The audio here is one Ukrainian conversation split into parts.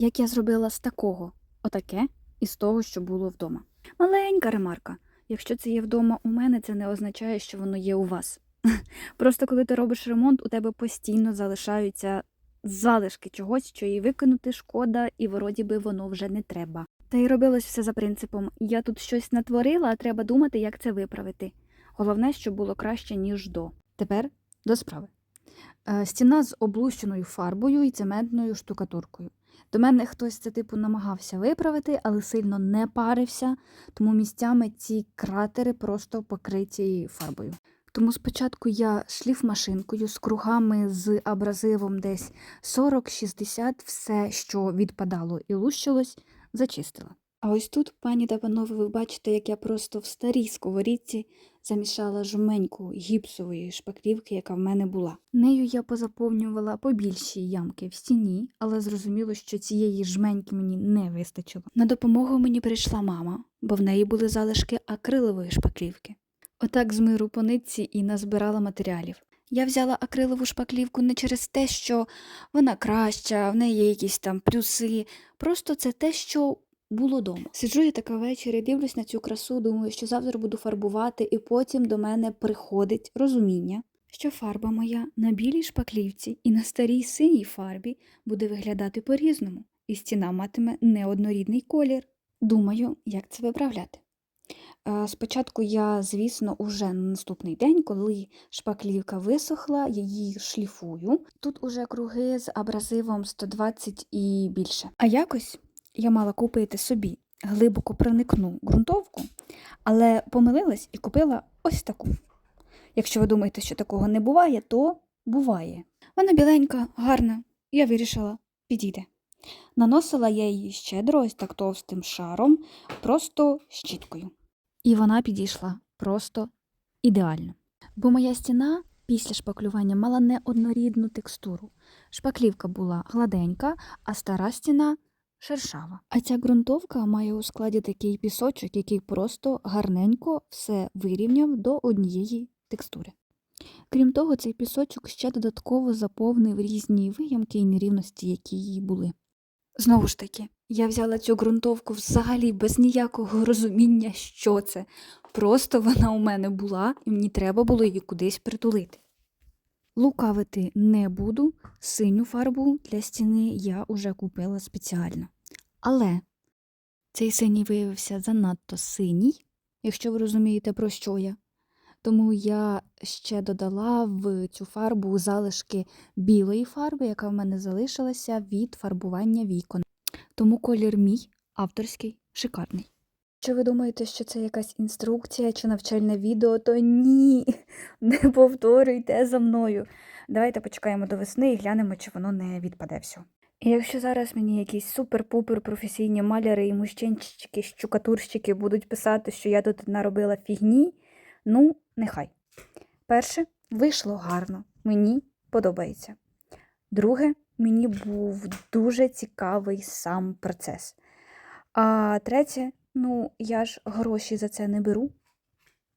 як я зробила з такого, отаке і з того, що було вдома. Маленька ремарка. Якщо це є вдома у мене, це не означає, що воно є у вас. Просто коли ти робиш ремонт, у тебе постійно залишаються залишки чогось, що і викинути шкода, і вроді би воно вже не треба. Та й робилось все за принципом: я тут щось натворила, а треба думати, як це виправити. Головне, щоб було краще, ніж до. Тепер до справи. Е, Стіна з облущеною фарбою і цементною штукатуркою. До мене хтось це типу намагався виправити, але сильно не парився, тому місцями ці кратери просто покриті фарбою. Тому спочатку я шліфмашинкою з кругами з абразивом десь 40-60 все, що відпадало і лущилось, зачистила. А ось тут, пані та панове, ви бачите, як я просто в старій сковорідці замішала жменьку гіпсової шпаклівки, яка в мене була. Нею я позаповнювала побільші ямки в стіні, але зрозуміло, що цієї жменьки мені не вистачило. На допомогу мені прийшла мама, бо в неї були залишки акрилової шпаклівки. Отак з миру по нитці і назбирала матеріалів. Я взяла акрилову шпаклівку не через те, що вона краща, в неї є якісь там плюси. Просто це те, що було дома. Сиджу я така ввечері, дивлюсь на цю красу, думаю, що завтра буду фарбувати, і потім до мене приходить розуміння, що фарба моя на білій шпаклівці і на старій синій фарбі буде виглядати по-різному, і стіна матиме неоднорідний колір. Думаю, як це виправляти. Спочатку я, звісно, уже на наступний день, коли шпаклівка висохла, її шліфую. Тут уже круги з абразивом 120 і більше. А якось я мала купити собі глибоко проникну ґрунтовку, але помилилась і купила ось таку. Якщо ви думаєте, що такого не буває, то буває. Вона біленька, гарна, я вирішила, підійде. Наносила я її щедро, ось так товстим шаром, просто щіткою. І вона підійшла просто ідеально. Бо моя стіна після шпаклювання мала неоднорідну текстуру. Шпаклівка була гладенька, а стара стіна шершава. А ця ґрунтовка має у складі такий пісочок, який просто гарненько все вирівняв до однієї текстури. Крім того, цей пісочок ще додатково заповнив різні виямки і нерівності, які її були. Знову ж таки, я взяла цю ґрунтовку взагалі без ніякого розуміння, що це. Просто вона у мене була, і мені треба було її кудись притулити. Лукавити не буду, синю фарбу для стіни я уже купила спеціально. Але цей синій виявився занадто синій, якщо ви розумієте, про що я. Тому я ще додала в цю фарбу залишки білої фарби, яка в мене залишилася від фарбування вікон. Тому колір мій авторський, шикарний. Якщо ви думаєте, що це якась інструкція чи навчальне відео, то ні, не повторюйте за мною. Давайте почекаємо до весни і глянемо, чи воно не відпаде все. І якщо зараз мені якісь супер-пупер професійні маляри і мужчинчики, щукатурщики будуть писати, що я тут наробила фігні, ну, нехай. Перше, вийшло гарно, мені подобається. Друге, мені був дуже цікавий сам процес. А третє, ну, я ж гроші за це не беру.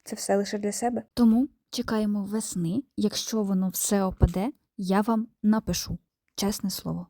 Це все лише для себе. Тому чекаємо весни. Якщо воно все опаде, я вам напишу. Чесне слово.